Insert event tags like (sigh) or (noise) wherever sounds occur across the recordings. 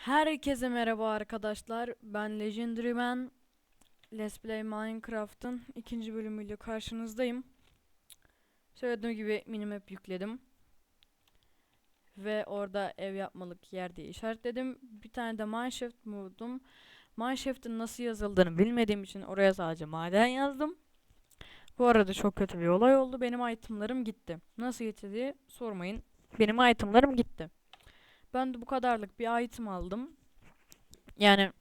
Herkese merhaba arkadaşlar. Ben Legendary Man. Let's Play Minecraft'ın ikinci bölümüyle karşınızdayım. Söylediğim gibi minimap yükledim. Ve orada ev yapmalık yer diye işaretledim. Bir tane de Mineshaft buldum. Mineshaft'ın nasıl yazıldığını bilmediğim için oraya sadece maden yazdım. Bu arada çok kötü bir olay oldu. Benim itemlarım gitti. Nasıl gitti diye sormayın. Benim itemlarım gitti. Ben de bu kadarlık bir item aldım. Yani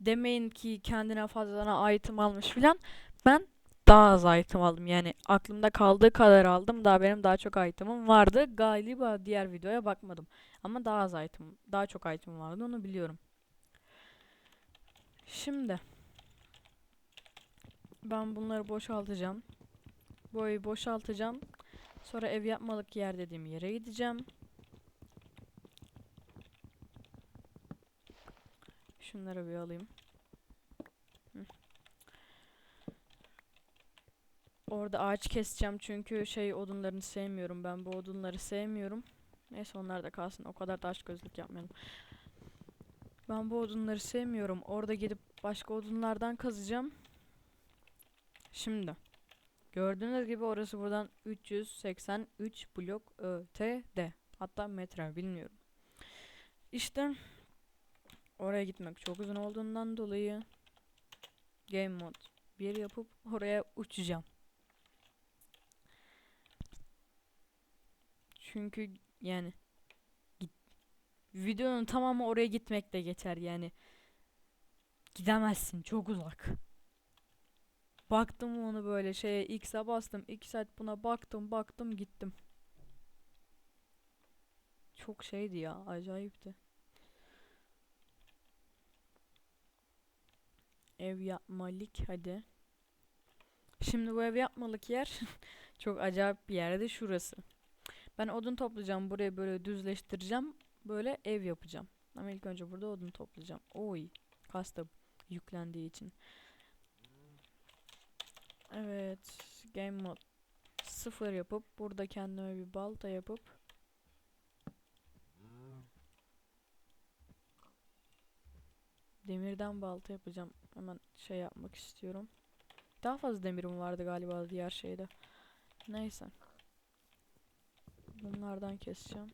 demeyin ki kendine fazladan item almış filan. Ben daha az item aldım. Yani aklımda kaldığı kadar aldım. Daha benim daha çok itemim vardı. Galiba diğer videoya bakmadım. Ama daha az item, daha çok item vardı onu biliyorum. Şimdi ben bunları boşaltacağım. Evi boşaltacağım. Sonra ev yapmalık yer dediğim yere gideceğim. Şunları bir alayım. Orada ağaç keseceğim çünkü şey odunlarını sevmiyorum ben bu odunları sevmiyorum. Neyse onlar da kalsın o kadar da aç gözlük yapmayalım. Ben bu odunları sevmiyorum. Orada gidip başka odunlardan kazacağım. Şimdi. Gördüğünüz gibi orası buradan 383 blok ötede. Hatta metre bilmiyorum. İşte Oraya gitmek çok uzun olduğundan dolayı Game Mode 1 yapıp oraya uçacağım. Çünkü yani git, videonun tamamı oraya gitmekle geçer yani. Gidemezsin çok uzak. Baktım onu böyle şeye X'e bastım. 2 saat buna baktım baktım gittim. Çok şeydi ya acayipti. Ev yapmalık hadi. Şimdi bu ev yapmalık yer (laughs) çok acayip bir yerde şurası. Ben odun toplayacağım. Burayı böyle düzleştireceğim. Böyle ev yapacağım. Ama ilk önce burada odun toplayacağım. Oy. Kastım yüklendiği için. Evet. Game mode sıfır yapıp burada kendime bir balta yapıp demirden balta yapacağım. Hemen şey yapmak istiyorum. Daha fazla demirim vardı galiba diğer şeyde. Neyse. Bunlardan keseceğim.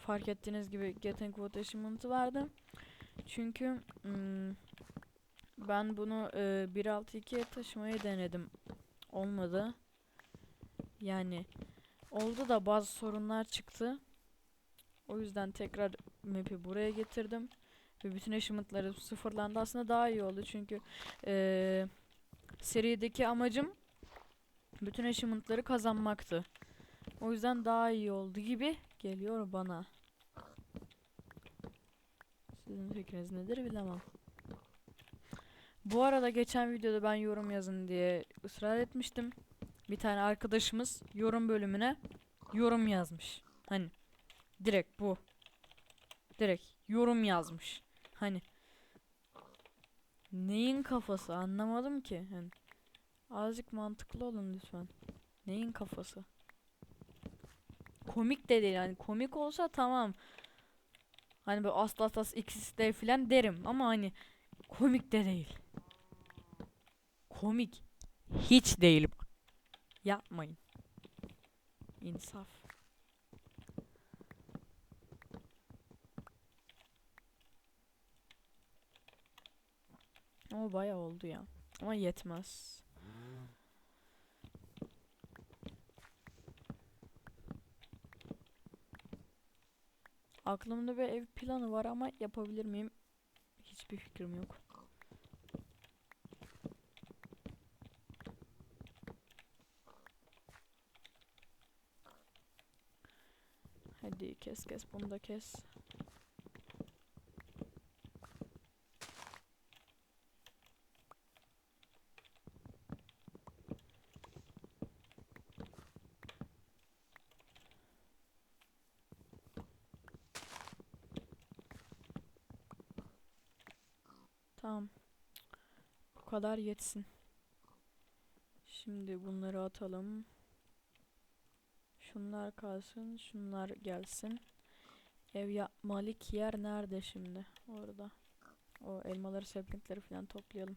Fark ettiğiniz gibi Getting Wood achievement'ı verdim. Çünkü hmm, ben bunu e, 1.6.2'ye taşımayı denedim. Olmadı. Yani oldu da bazı sorunlar çıktı. O yüzden tekrar map'i buraya getirdim. Ve bütün achievement'ları sıfırlandı. Aslında daha iyi oldu çünkü eee serideki amacım bütün achievement'ları kazanmaktı. O yüzden daha iyi oldu gibi geliyor bana. Sizin fikriniz nedir bilemem. Bu arada geçen videoda ben yorum yazın diye ısrar etmiştim. Bir tane arkadaşımız yorum bölümüne yorum yazmış. Hani direkt bu. Direkt yorum yazmış. Hani neyin kafası anlamadım ki. Hani azıcık mantıklı olun lütfen. Neyin kafası? Komik de değil yani komik olsa tamam. Hani böyle asla asla X'de falan derim ama hani komik de değil. Komik hiç değil. Yapmayın. İnsaf. O bayağı oldu ya. Ama yetmez. Aklımda bir ev planı var ama yapabilir miyim? Hiçbir fikrim yok. Hadi kes kes bunu da kes. Tamam. Bu kadar yetsin. Şimdi bunları atalım. Şunlar kalsın, şunlar gelsin. Ev yapmalık yer nerede şimdi? Orada. O elmaları, saplikleri falan toplayalım.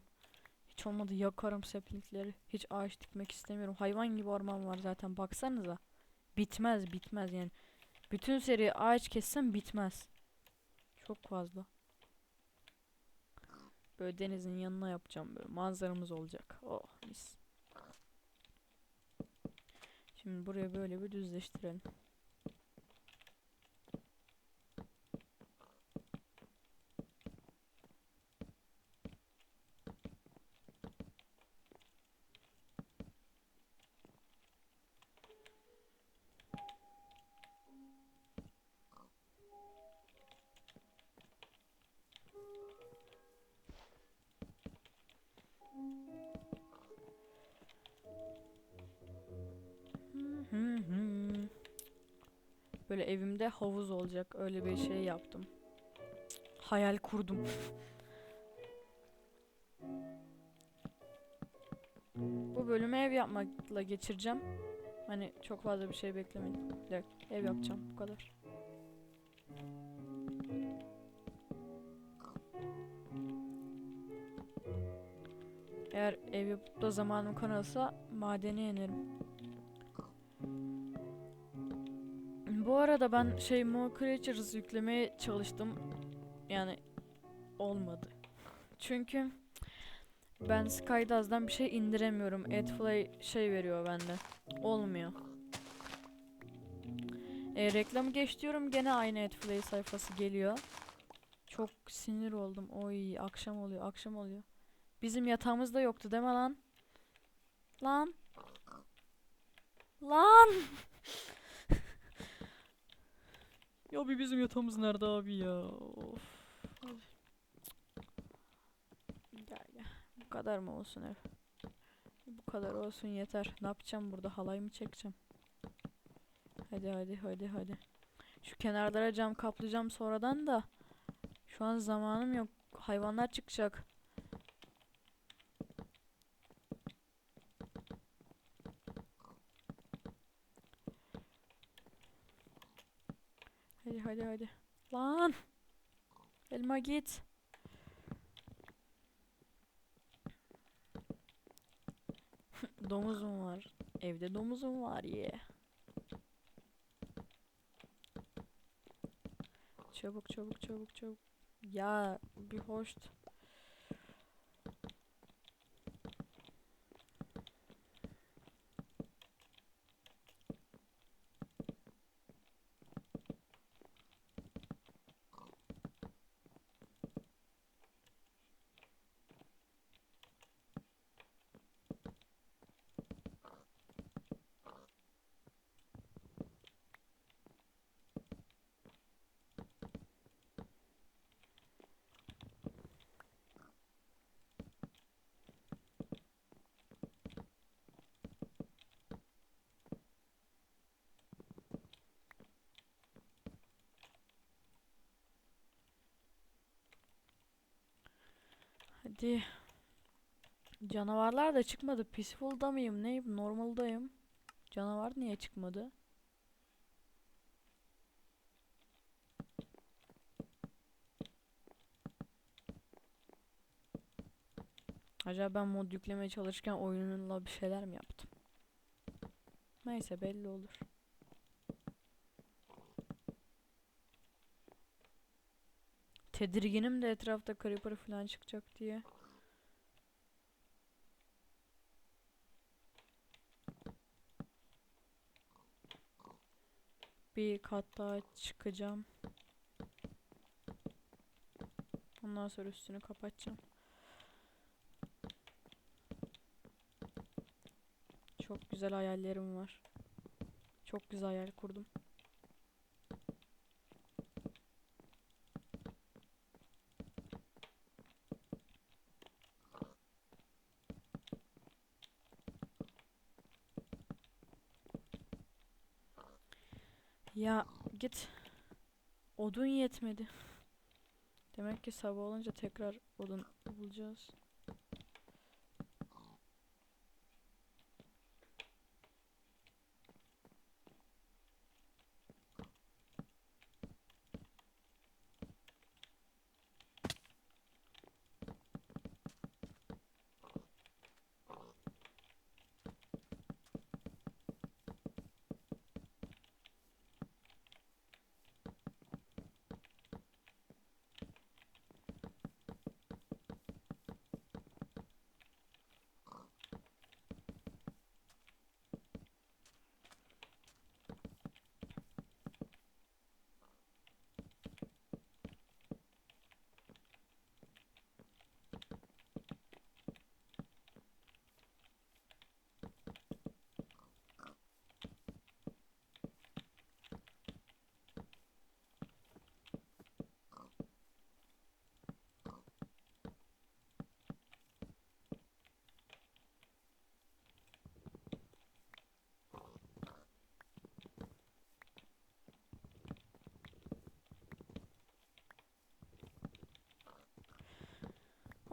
Hiç olmadı yakarım saplikleri. Hiç ağaç dikmek istemiyorum. Hayvan gibi orman var zaten baksanıza. Bitmez bitmez yani. Bütün seri ağaç kessem bitmez. Çok fazla. Böyle denizin yanına yapacağım böyle manzaramız olacak. Oh mis. Şimdi buraya böyle bir düzleştirelim. Böyle evimde havuz olacak. Öyle bir şey yaptım. Hayal kurdum. Bu bölümü ev yapmakla geçireceğim. Hani çok fazla bir şey beklemeyin. Direkt ev yapacağım. Bu kadar. Eğer ev yapıp da zamanım kalırsa madene inerim. Bu arada ben şey More Creatures yüklemeye çalıştım. Yani olmadı. Çünkü ben Skydaz'dan bir şey indiremiyorum. Adfly şey veriyor bende. Olmuyor. E, reklamı geç diyorum gene aynı Adfly sayfası geliyor. Çok sinir oldum. Oy akşam oluyor akşam oluyor. Bizim yatağımızda yoktu değil mi lan? Lan. Lan. Ya bir bizim yatağımız nerede abi ya? Of. Gel gel. Bu kadar mı olsun ev? Bu kadar olsun yeter. Ne yapacağım burada? Halay mı çekeceğim? Hadi hadi hadi hadi. Şu kenarlara cam kaplayacağım sonradan da. Şu an zamanım yok. Hayvanlar çıkacak. Hadi hadi. Lan. Elma git. (laughs) domuzum var. Evde domuzum var ye. Çabuk çabuk çabuk çabuk. Ya bir hoş. Hadi. Canavarlar da çıkmadı. Peaceful'da mıyım? Neyim? Normal'dayım. Canavar niye çıkmadı? Acaba ben mod yüklemeye çalışırken oyununla bir şeyler mi yaptım? Neyse belli olur. Tedirginim de etrafta creeper falan çıkacak diye. Bir kat daha çıkacağım. Ondan sonra üstünü kapatacağım. Çok güzel hayallerim var. Çok güzel hayal kurdum. Ya git. Odun yetmedi. Demek ki sabah olunca tekrar odun bulacağız.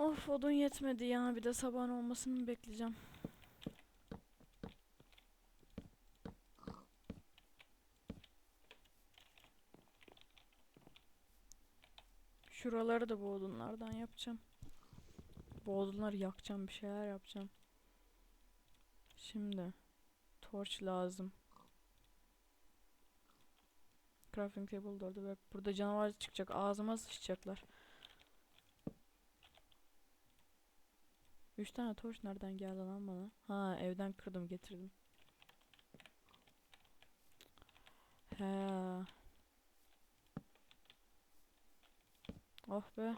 Of odun yetmedi ya. Bir de sabahın olmasını mı bekleyeceğim? Şuraları da bu odunlardan yapacağım. Bu odunları yakacağım. Bir şeyler yapacağım. Şimdi. Torch lazım. Crafting table da orada. Bak burada canavar çıkacak. Ağzıma sıçacaklar. Üç tane torch nereden geldi lan bana? Ha evden kırdım getirdim. He. Oh be.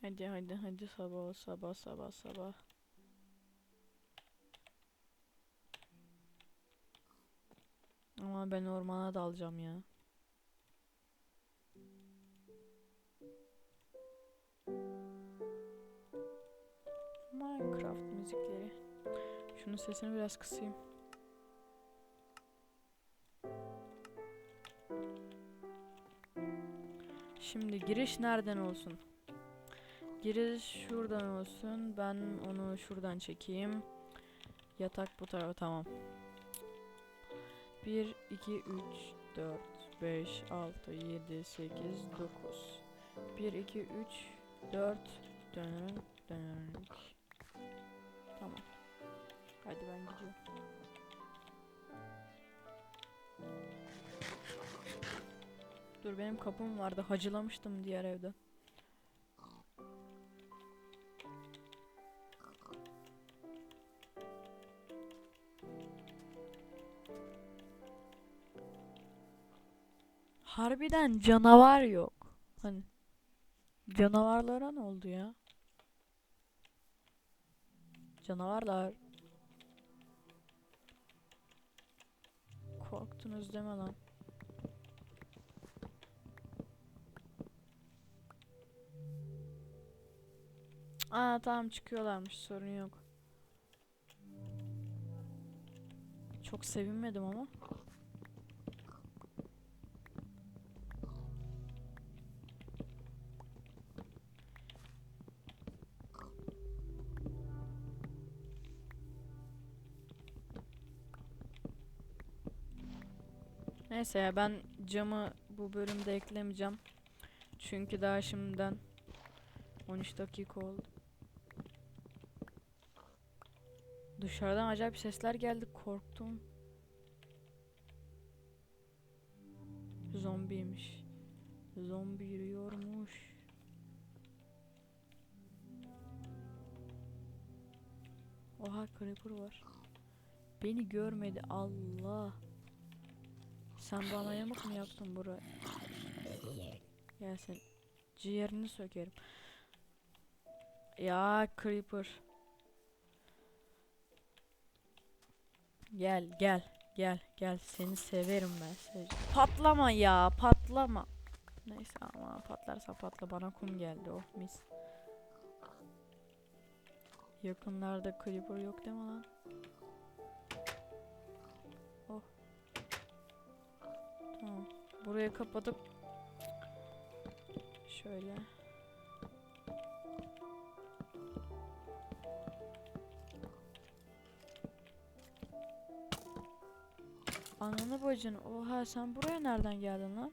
Hadi hadi hadi sabah sabah sabah sabah. Ama ben ormana dalacağım ya. Minecraft müzikleri. Şunun sesini biraz kısayım. Şimdi giriş nereden olsun? Giriş şuradan olsun. Ben onu şuradan çekeyim. Yatak bu tarafa tamam. 1, 2, 3, 4, 5, 6, 7, 8, 9. 1, 2, 3, 4, dön, dön. Tamam. Hadi ben gidiyorum. Dur benim kapım vardı. Hacılamıştım diğer evde. Harbiden canavar yok. Hani canavarlara ne oldu ya? Canavarlar. Korktunuz deme lan. Aa tamam çıkıyorlarmış sorun yok. Çok sevinmedim ama. Neyse ya ben camı bu bölümde eklemeyeceğim. Çünkü daha şimdiden 13 dakika oldu. Dışarıdan acayip sesler geldi korktum. Zombiymiş. Zombi yürüyormuş. Oha creeper var. Beni görmedi Allah. Sen bana yamuk mu yaptın buraya? Gel sen. Ciğerini sökerim. Ya creeper. Gel gel gel gel seni severim ben seni. Patlama ya patlama. Neyse ama patlarsa patla bana kum geldi oh mis. Yakınlarda creeper yok değil mi lan? Burayı kapatıp şöyle Ananı bacını. Oha sen buraya nereden geldin lan?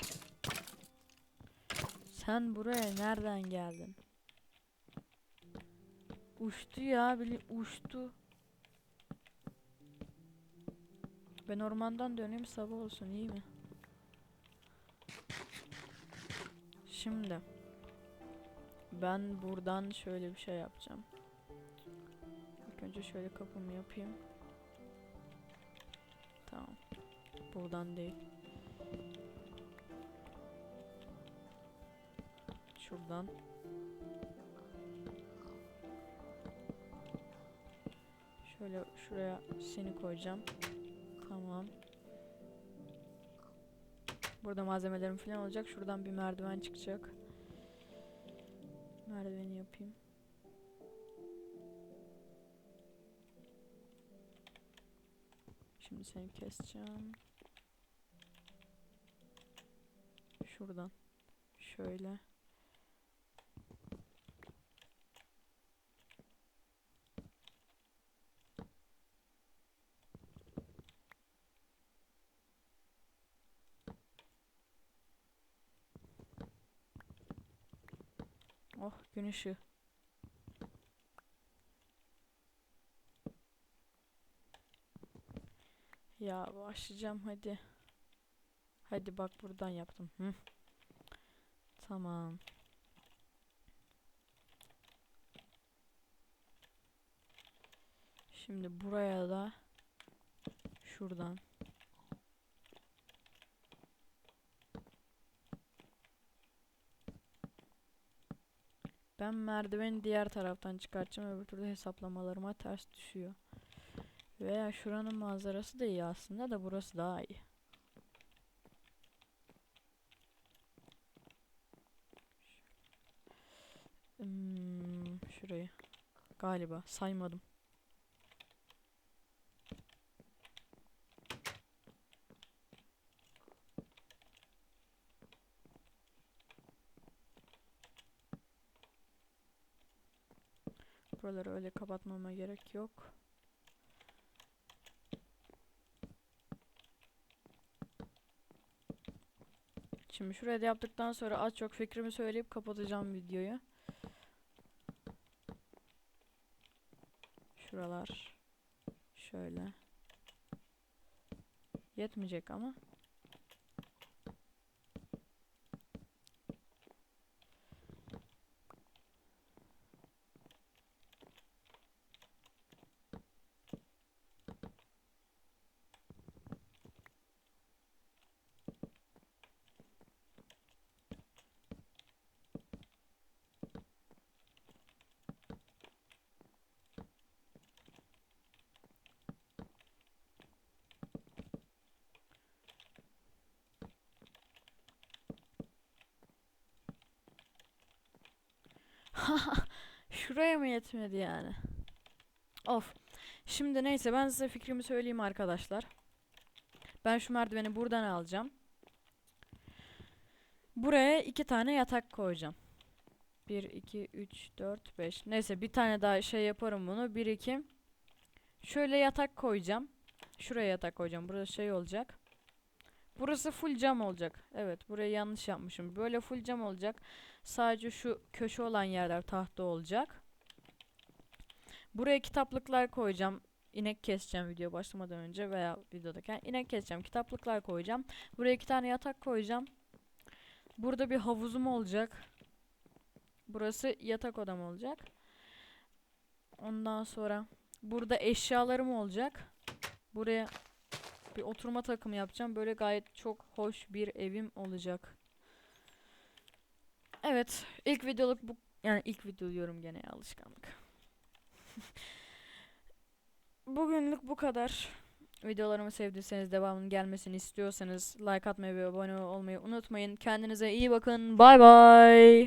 Sen buraya nereden geldin? Uçtu ya bili uçtu. Ben ormandan döneyim sabah olsun iyi mi? Şimdi ben buradan şöyle bir şey yapacağım. İlk önce şöyle kapımı yapayım. Tamam. Buradan değil. Şuradan. Şöyle şuraya seni koyacağım. Burada malzemelerim falan olacak. Şuradan bir merdiven çıkacak. Merdiveni yapayım. Şimdi seni keseceğim. şuradan şöyle. Oh gün ışığı. Ya başlayacağım hadi. Hadi bak buradan yaptım. Hı. Tamam. Şimdi buraya da şuradan Ben merdiveni diğer taraftan çıkartacağım öbür türlü hesaplamalarıma ters düşüyor. Veya şuranın manzarası da iyi aslında da burası daha iyi. Hmm, şurayı. Galiba saymadım. Buraları öyle kapatmama gerek yok. Şimdi şuraya da yaptıktan sonra az çok fikrimi söyleyip kapatacağım videoyu. Şuralar şöyle. Yetmeyecek ama. Şuraya mı yetmedi yani? Of. Şimdi neyse ben size fikrimi söyleyeyim arkadaşlar. Ben şu merdiveni buradan alacağım. Buraya iki tane yatak koyacağım. 1, 2, 3, 4, 5. Neyse bir tane daha şey yaparım bunu. 1, 2. Şöyle yatak koyacağım. Şuraya yatak koyacağım. Burası şey olacak. Burası full cam olacak. Evet burayı yanlış yapmışım. Böyle full cam olacak. Sadece şu köşe olan yerler tahta olacak. Buraya kitaplıklar koyacağım. İnek keseceğim video başlamadan önce veya videodayken. inek keseceğim. Kitaplıklar koyacağım. Buraya iki tane yatak koyacağım. Burada bir havuzum olacak. Burası yatak odam olacak. Ondan sonra burada eşyalarım olacak. Buraya bir oturma takımı yapacağım. Böyle gayet çok hoş bir evim olacak. Evet, ilk videoluk bu yani ilk video diyorum gene alışkanlık. (laughs) Bugünlük bu kadar. Videolarımı sevdiyseniz devamının gelmesini istiyorsanız like atmayı ve abone olmayı unutmayın. Kendinize iyi bakın. Bay bay.